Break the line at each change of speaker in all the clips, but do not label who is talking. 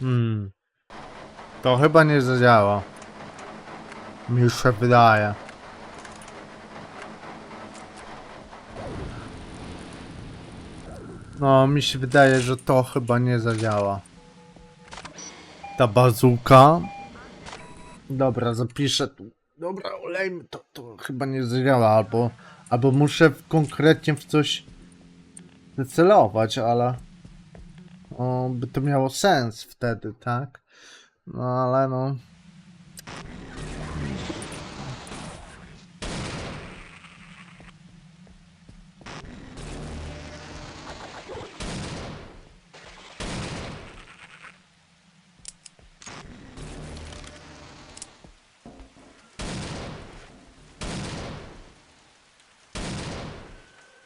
Hmm. To chyba nie zadziała. Mi się wydaje. No, mi się wydaje, że to chyba nie zadziała. Ta bazuka. Dobra, zapiszę tu. Dobra, olejmy to. To chyba nie zadziała, albo, albo muszę konkretnie w coś wycelować, ale o, by to miało sens wtedy, tak? No ale no.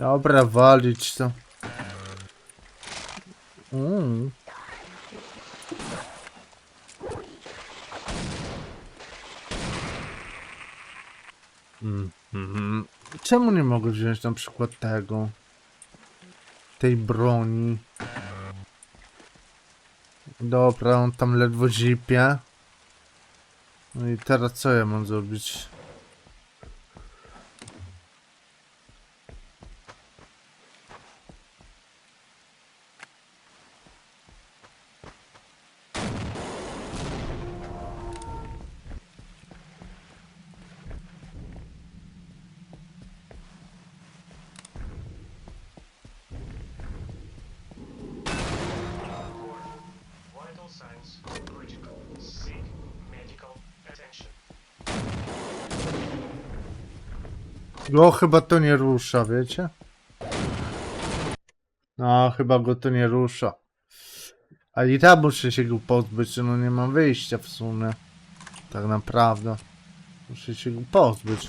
Dobra, walić to. Mm. Mm, mhm. Czemu nie mogę wziąć na przykład tego? Tej broni. Dobra, on tam ledwo zipie. No i teraz co ja mam zrobić?
Signs critical. Seek medical attention.
No, chyba to nie rusza, wiecie? No, chyba go to nie rusza. A i tak muszę się go pozbyć, no nie mam wyjścia w sumie. Tak naprawdę. Muszę się go pozbyć.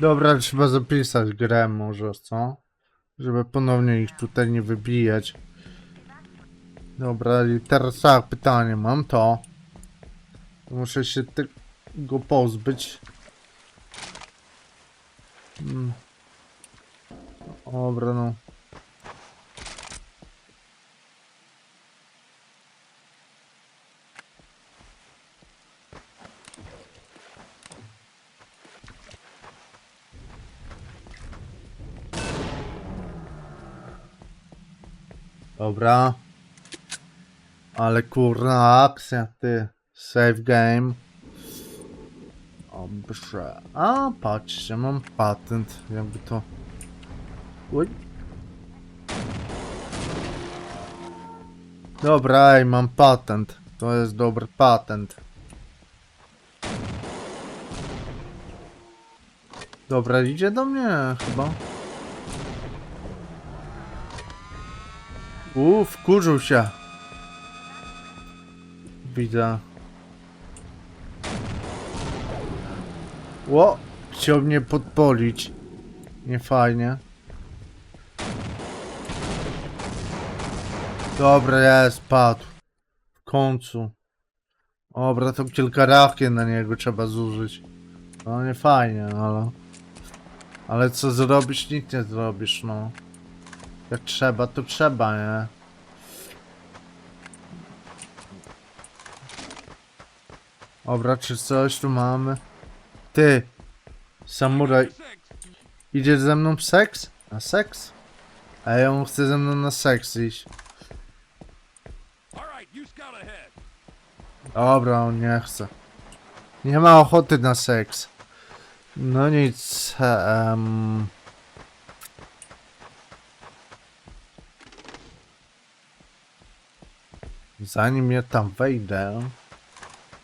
Dobra, trzeba zapisać grę może, co? Żeby ponownie ich tutaj nie wybijać. Dobra, i teraz tak, pytanie mam to. Muszę się tego pozbyć. Hmm. Dobra, no. Dobra. Ale kurna akcja, ty. Save game. Dobrze. A, patrzcie, mam patent. Jakby to... Uj. Dobra, ej, mam patent. To jest dobry patent. Dobra, idzie do mnie chyba. Uff, wkurzył się. Widzę. Ło, chciał mnie podpolić. Nie fajnie. Dobra, jest, padł. W końcu. Dobra, to kilka rachien na niego trzeba zużyć. No nie fajnie, ale... Ale co zrobisz, nic nie zrobisz, no. Jak trzeba, to trzeba, nie? Dobra, czy coś tu mamy? Ty! Samuraj. Idziesz ze mną seks? Na seks? A ja on chce ze mną na seks iść. Dobra, on nie chce. Nie ma ochoty na seks. No nic. em. Zanim ja tam wejdę...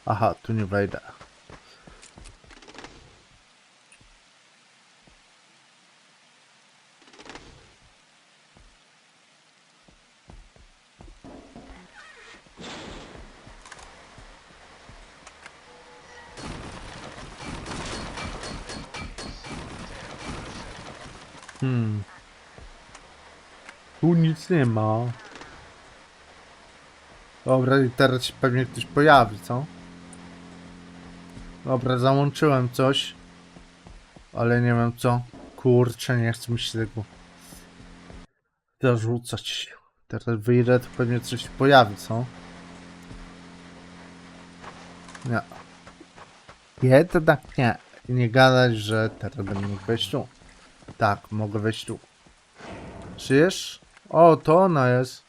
Aha, tu nie wejdę. Hmm. Tu nic nie ma. Dobra, i teraz się pewnie ktoś pojawi, co? Dobra, załączyłem coś. Ale nie wiem co. Kurczę, nie chcę mi się tego zarzucać. Teraz wyjdę, to pewnie coś się pojawi, co? Nie. Jednak nie. Nie gadać, że teraz będę mógł wejść tu. Tak, mogę wejść tu. Żyjesz? O, to ona jest.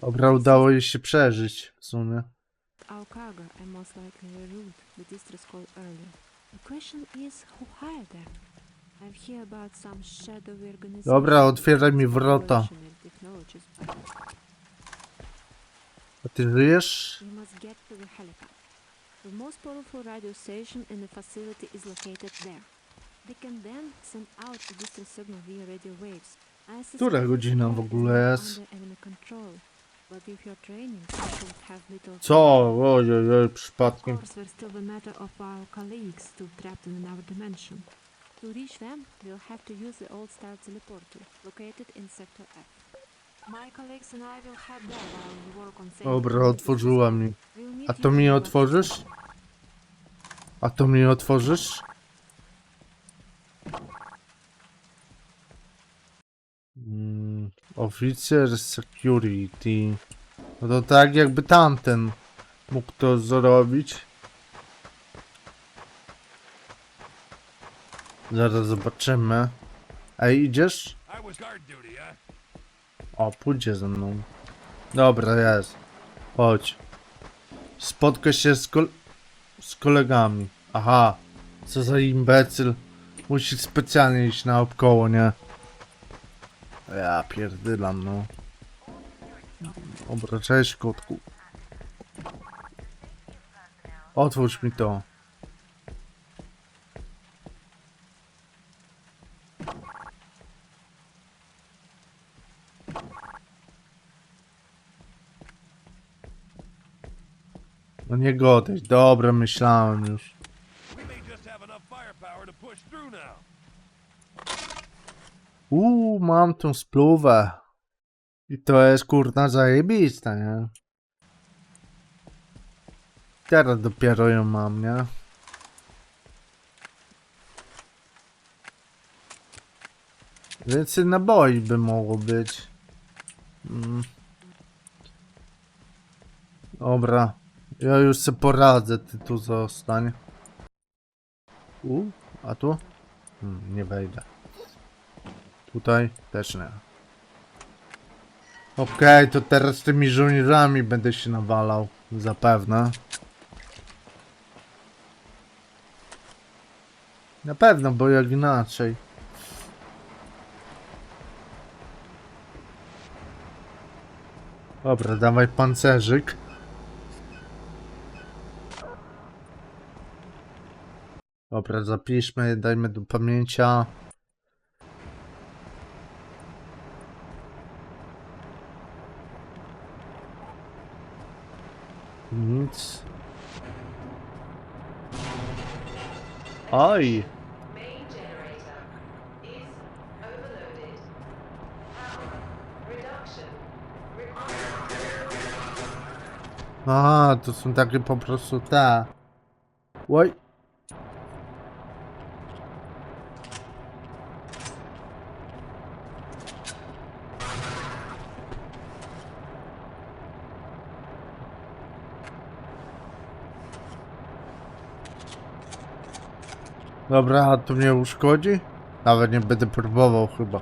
Dobra, udało jej się przeżyć w sumie.
Cargo and most likely the route the distress called earlier. The question is who hired them? I've heard about some shadowy organization.
Dobra, otwieraj mi wrota. A ty żyjesz?
we must get to the helipad. The most powerful radio station in the facility is located there.
Która godzina w ogóle jest? Co? Ojej, oj, przypadkiem.
To reach them, we'll have to use the old star teleporter, located in Sector F. My colleagues and I will head there while you work on saving
Dobra, otworzyła mi. A to mi otworzysz? A to mi otworzysz? Mm, oficer security. No to tak jakby tamten mógł to zrobić. Zaraz zobaczymy. Ej, idziesz? O, pójdzie ze mną. Dobra, jest. Chodź. Spotkaj się z, kol z kolegami. Aha. Co za imbecyl. Musi specjalnie iść naokoło, nie? Ja pierdylam, no. Dobra, cześć kotku. Otwórz mi to. No nie godać. Dobra, myślałem już.
We may just have enough firepower to push through now.
Uuu, mam tą spluwę. I to jest kurna zajebista, nie? Teraz dopiero ją mam, nie? Więcej naboi by mogło być. Mm. Dobra. Ja już sobie poradzę, ty tu zostań. U, a tu? Hmm, nie wejdę. Tutaj też nie. Okej, to teraz tymi żołnierzami będę się nawalał. Zapewne. Na pewno, bo jak inaczej. Dobra, dawaj pancerzyk. Dobra, zapiszmy, dajmy do pamięcia. Nic. Oj! Aha, to są takie po prostu te. Oj! Dobra, a to mnie uszkodzi? Nawet nie będę próbował chyba.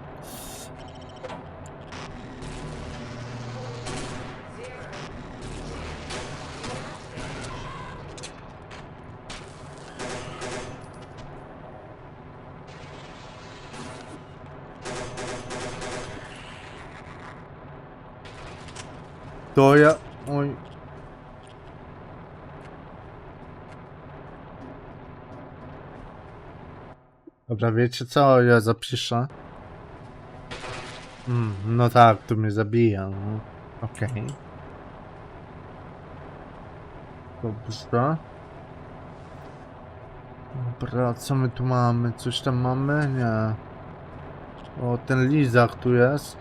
To ja... Oj. Dobra, wiecie co? Ja zapiszę. Mm, no tak, tu mnie zabija. No. Okej. Dobrze. Dobra, co my tu mamy? Coś tam mamy? Nie. O, ten lizak tu jest.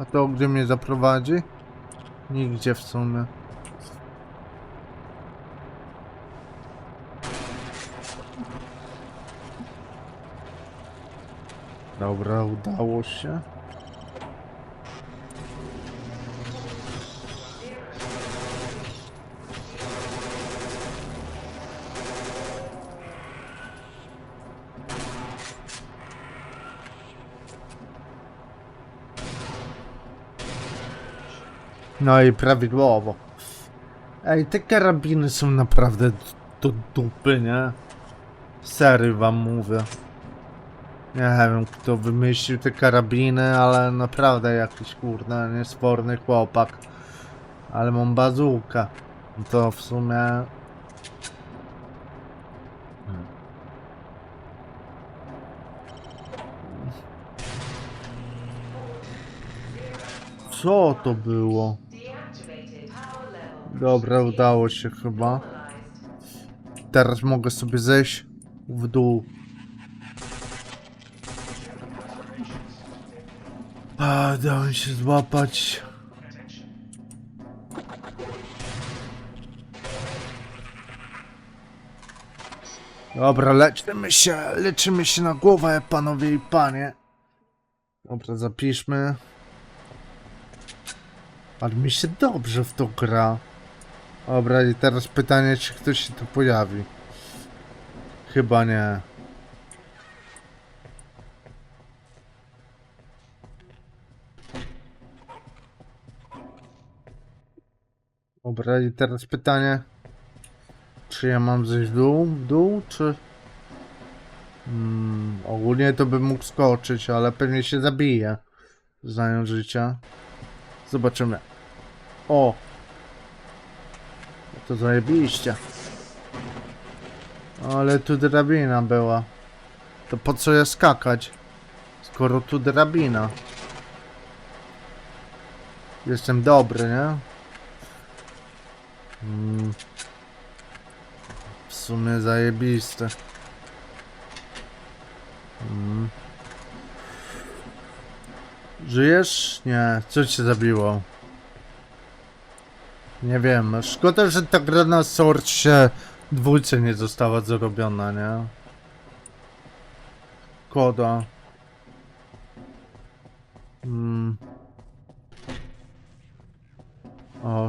A to gdzie mnie zaprowadzi? Nigdzie w sumie. Dobra, udało się. No i prawidłowo. Ej, te karabiny są naprawdę do dupy, nie? Sery wam mówię. Nie wiem, kto wymyślił te karabiny, ale naprawdę jakiś kurde niesporny chłopak. Ale mam bazukę. To w sumie... Co to było? Dobra, udało się chyba. Teraz mogę sobie zejść w dół. A, dałem się złapać. Dobra, leczymy się, leczymy się na głowę, panowie i panie. Dobra, zapiszmy. Ale mi się dobrze w to gra. Dobra, i teraz pytanie, czy ktoś się tu pojawi. Chyba nie. Dobra, i teraz pytanie. Czy ja mam zejść w dół, w dół, czy... Hmm, ogólnie to bym mógł skoczyć, ale pewnie się zabije. Znając życia. Zobaczymy. O! To zajebiście. Ale tu drabina była. To po co ja skakać? Skoro tu drabina. Jestem dobry, nie? Mm. W sumie zajebiste. Mm. Żyjesz? Nie. Co cię zabiło? Nie wiem. Szkoda, że ta gra na Source dwójce nie została zrobiona, nie? Koda.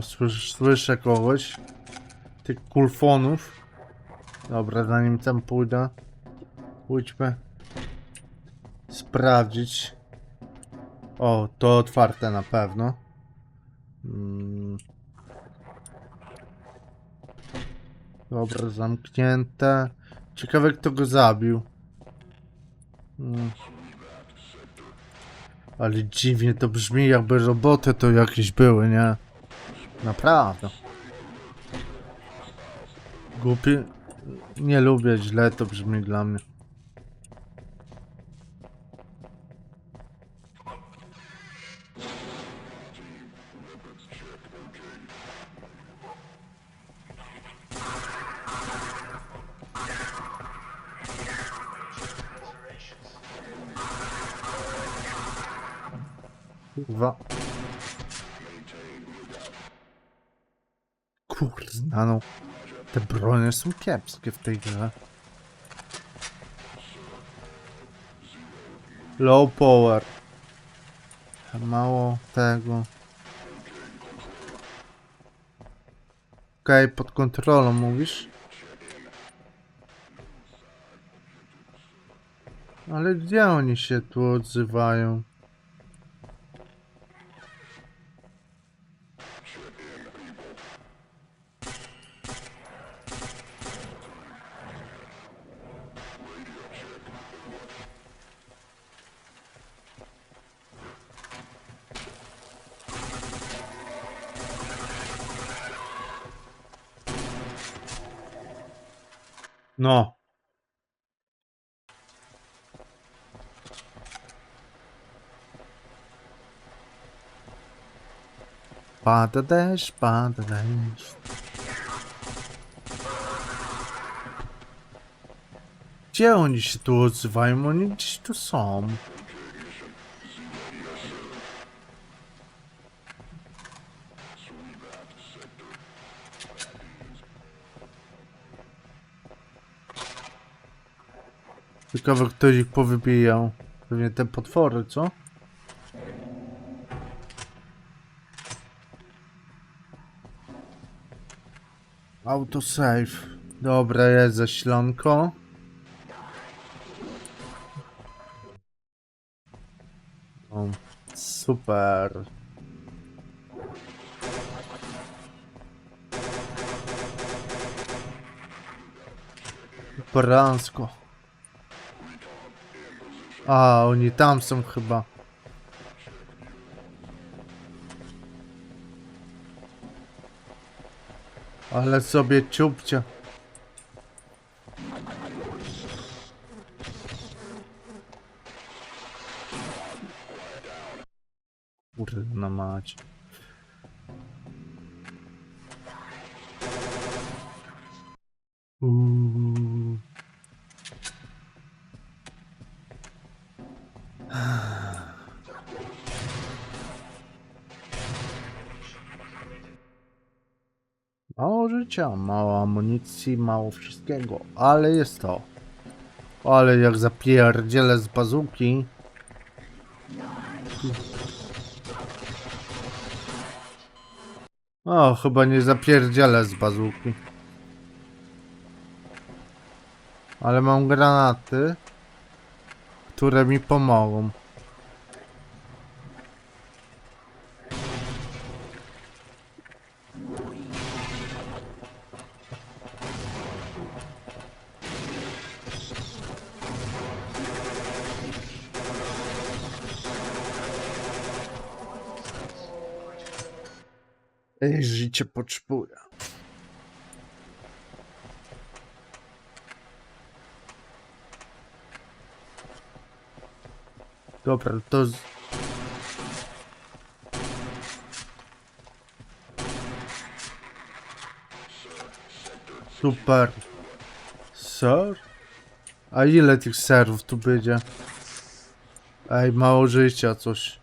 Słyszę, słyszę kogoś. Tych kulfonów. Dobra, zanim tam pójdę, pójdźmy sprawdzić. O, to otwarte na pewno. Mm. Dobra, zamknięte. Ciekawe kto go zabił. Mm. Ale dziwnie to brzmi, jakby roboty to jakieś były, nie? Naprawdę. Głupie. Nie lubię, źle to brzmi dla mnie.
Observations.
Kurwa. Kurna no. Te bronie są kiepskie w tej grze. Low power. Mało tego. Okej, pod kontrolą mówisz? Ale gdzie oni się tu odzywają? No. Pada deszcz, pada deszcz. Gdzie oni się tu odzywają? Oni gdzieś tu są. Ciekawe, ktoś ich powybijał. Pewnie te potwory, co? Autosave. Dobra, jest zaślanko. Super. Poransko. A, oni tam są chyba. Ale sobie ciupcie. Kurna mać. Życia, mało amunicji, mało wszystkiego, ale jest to. Ale jak zapierdzielę z bazuki. O, chyba nie zapierdzielę z bazuki. Ale mam granaty, które mi pomogą. Życie potrzebuję. Dobra, to... Z... Super. Ser? A ile tych serów tu będzie? Ej, mało życia, coś.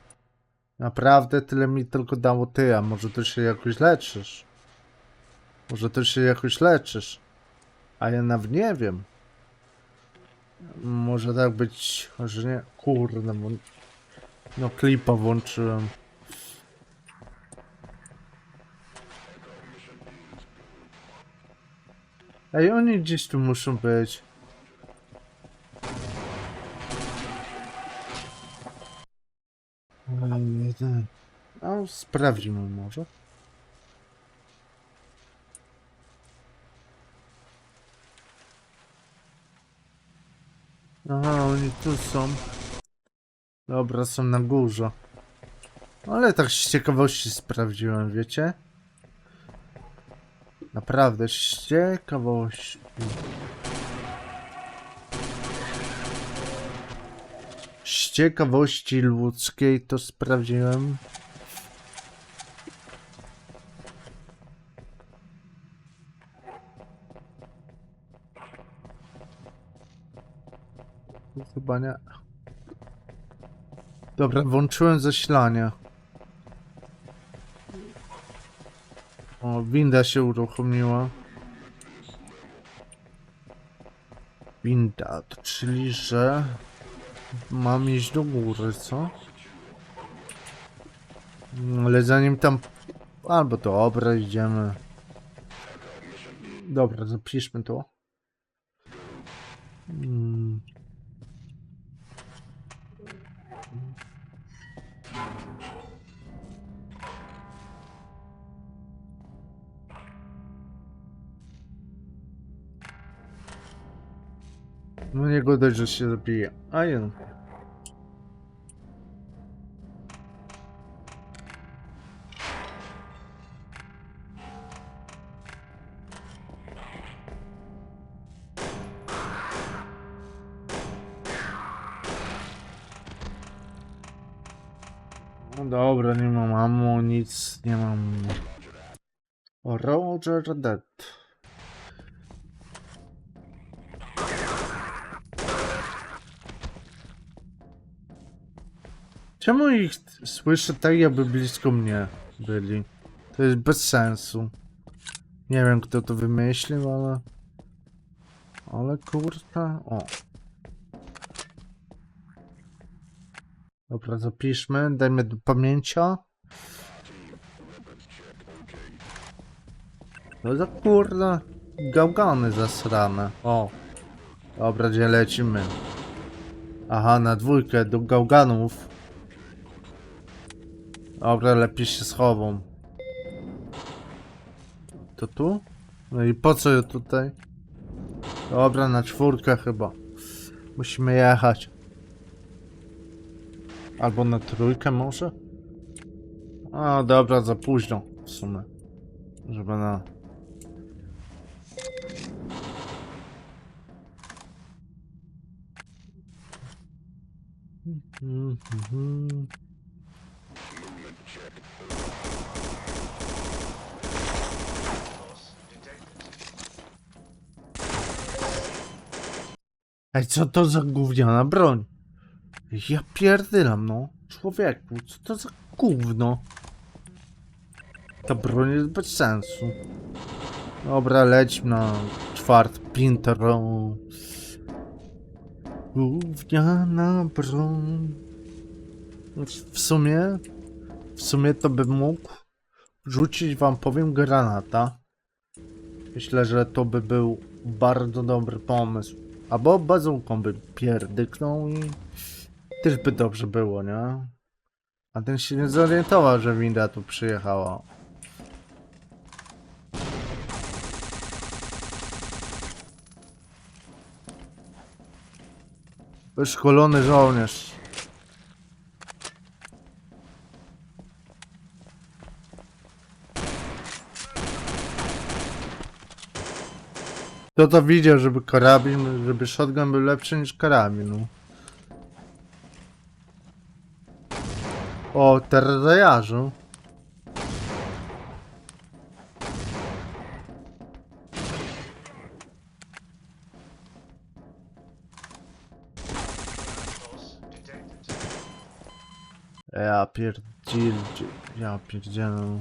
Naprawdę tyle mi tylko dało ty, a może ty się jakoś leczysz? Może ty się jakoś leczysz? A ja nawet nie wiem. Może tak być, że nie. Kurde, bo... No klipa włączyłem. Ej, oni gdzieś tu muszą być. No, sprawdźmy może. Aha, oni tu są. Dobra, są na górze. Ale tak z ciekawości sprawdziłem, wiecie? Naprawdę, z ciekawości. Ciekawości ludzkiej to sprawdziłem. Chyba nie. Dobra, włączyłem zasilanie. O, winda się uruchomiła. Winda, czyli że mam iść do góry, co? Ale zanim tam... Albo dobra, idziemy. Dobra, zapiszmy to. Mm. Nie godać, że się zabije. A jeden. No dobra, nie mam ammo, nic, nie mam... Roger Dead. Czemu ich słyszę tak, jakby blisko mnie byli? To jest bez sensu. Nie wiem, kto to wymyślił, ale... Ale kurka... O. Dobra, zapiszmy, dajmy do pamięcia. No za kurde... Gałgany zasrane. O. Dobra, gdzie lecimy? Aha, na dwójkę do gałganów. Dobra, lepiej się schową. To tu? No i po co tutaj? Dobra, na czwórkę chyba. Musimy jechać. Albo na trójkę może? A, dobra, za późno w sumie. Żeby na... Mhm. Ej, co to za gówniana broń? Ja pierdylam, no. Człowieku, co to za gówno? Ta broń jest bez sensu. Dobra, leć na czwart piętro. Gówniana broń. W sumie, w sumie to bym mógł rzucić wam, powiem, granata. Myślę, że to by był bardzo dobry pomysł. Albo bazooką by pierdyknął i też by dobrze było, nie? A ten się nie zorientował, że winda tu przyjechała. Wyszkolony żołnierz. Kto to widział, żeby karabin, żeby shotgun był lepszy niż karabin, no. O,
detected.
Ja pierdziel... Ja pierdzielę.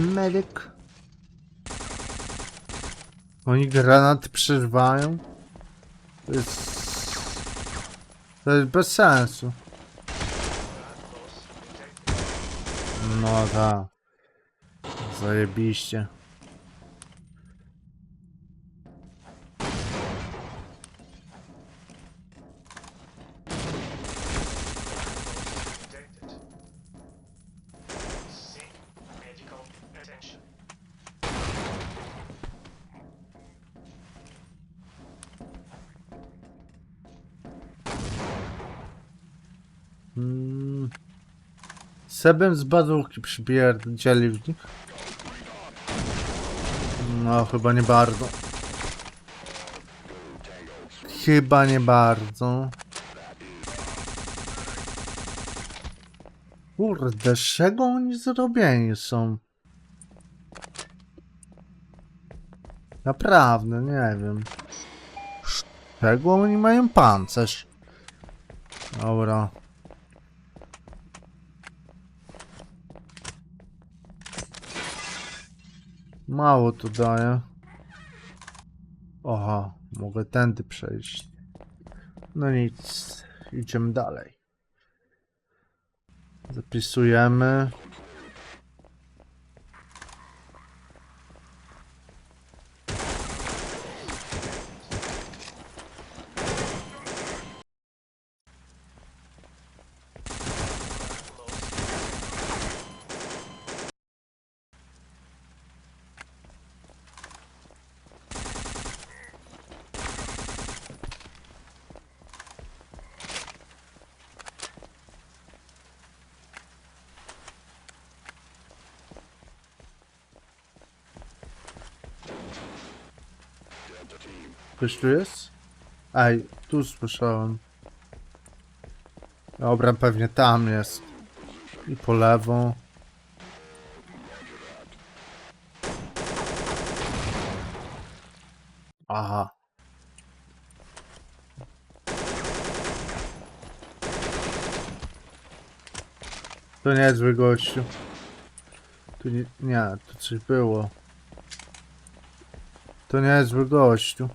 Medyk. Oni granaty przeżywają? To jest... To jest bez sensu. No tak. Zajebiście. Sebem z bazówki przypierdzieli w nich. No, chyba nie bardzo. Chyba nie bardzo. Kurde, czego oni zrobieni są? Naprawdę, nie wiem. Z czego oni mają pancerz? Dobra. Mało tu daje. Aha, mogę tędy przejść. No nic, idziemy dalej. Zapisujemy. Ktoś tu jest? Aj, tu słyszałem. Dobra, pewnie tam jest. I po lewą. Aha. To niezły gościu. Tu nie, nie, tu coś było. To niezły gościu.